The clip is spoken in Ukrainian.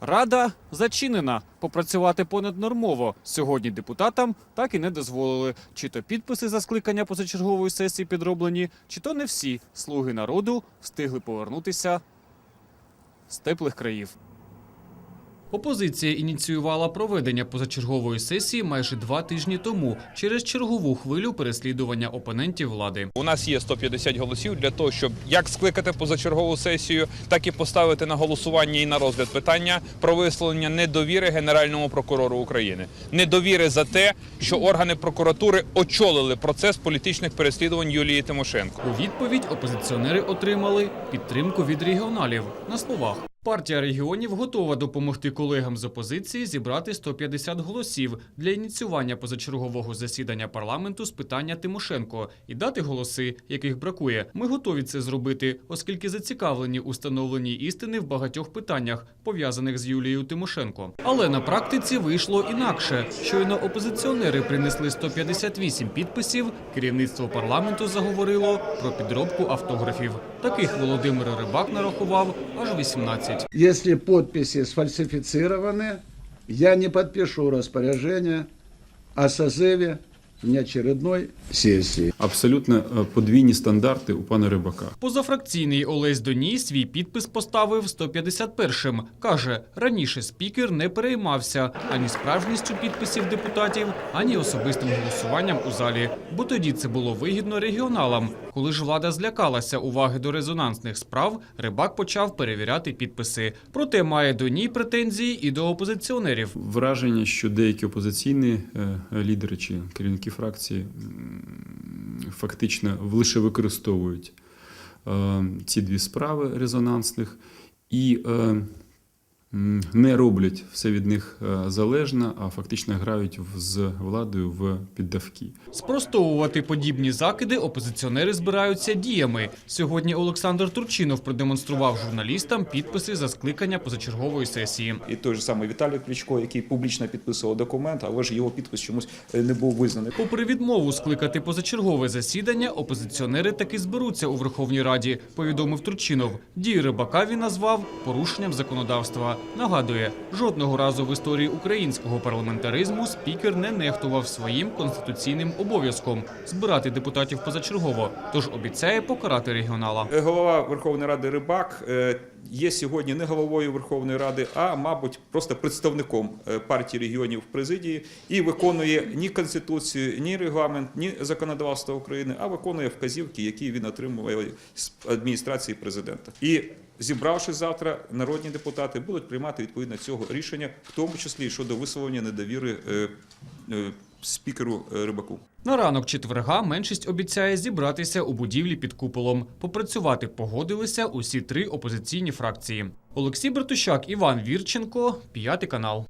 Рада зачинена. Попрацювати понаднормово. Сьогодні депутатам так і не дозволили. Чи то підписи за скликання позачергової сесії підроблені, чи то не всі слуги народу встигли повернутися з теплих країв. Опозиція ініціювала проведення позачергової сесії майже два тижні тому через чергову хвилю переслідування опонентів влади. У нас є 150 голосів для того, щоб як скликати позачергову сесію, так і поставити на голосування і на розгляд питання про висловлення недовіри Генеральному прокурору України. Недовіри за те, що органи прокуратури очолили процес політичних переслідувань Юлії Тимошенко. У відповідь опозиціонери отримали підтримку від регіоналів на словах. Партія регіонів готова допомогти колегам з опозиції зібрати 150 голосів для ініціювання позачергового засідання парламенту з питання Тимошенко і дати голоси, яких бракує. Ми готові це зробити, оскільки зацікавлені у встановленні істини в багатьох питаннях, пов'язаних з Юлією Тимошенко. Але на практиці вийшло інакше. Щойно опозиціонери принесли 158 підписів. Керівництво парламенту заговорило про підробку автографів. Таких Володимир Рибак нарахував аж 18. Если подписи сфальсифицированы, я не подпишу распоряжение о созыве внеочередной сессии. Абсолютно е, подвійні стандарти у пана Рибака. Позафракційний Олесь Доній свій підпис поставив 151-м. Каже, раніше спікер не переймався ані справжністю підписів депутатів, ані особистим голосуванням у залі. Бо тоді це було вигідно регіоналам. Коли ж влада злякалася уваги до резонансних справ, Рибак почав перевіряти підписи. Проте має до ній претензії і до опозиціонерів. Враження, що деякі опозиційні е, лідери чи керівники фракції фактично лише використовують е, ці дві справи резонансних. І е, не роблять все від них е, залежно, а фактично грають з владою в піддавки. Спростовувати подібні закиди опозиціонери збираються діями. Сьогодні Олександр Турчинов продемонстрував журналістам підписи за скликання позачергової сесії. І той же самий Віталій Кличко, який публічно підписував документ, але ж його підпис чомусь е, не був визнаний. Попри відмову скликати позачергове засідання, опозиціонери таки зберуться у Верховній Раді, повідомив Турчинов. Дії рибака він назвав порушенням законодавства. Нагадує, жодного разу в історії українського парламентаризму спікер не нехтував своїм конституційним обов'язком збирати депутатів позачергово, тож обіцяє покарати регіонала. Е, Голова Верховної Ради Рибак е, є сьогодні не головою Верховної Ради, а мабуть просто представником е, партії регіонів в президії і виконує ні конституцію, ні регламент, ні законодавство України, а виконує вказівки, які він отримує з адміністрації президента. І зібравшись завтра, народні депутати будуть приймати відповідно цього рішення, в тому числі щодо висловлення недовіри е, спікеру е, Рибаку. На ранок четверга меншість обіцяє зібратися у будівлі під куполом. Попрацювати погодилися усі три опозиційні фракції. Олексій Бертущак, Іван Вірченко, п'ятий канал.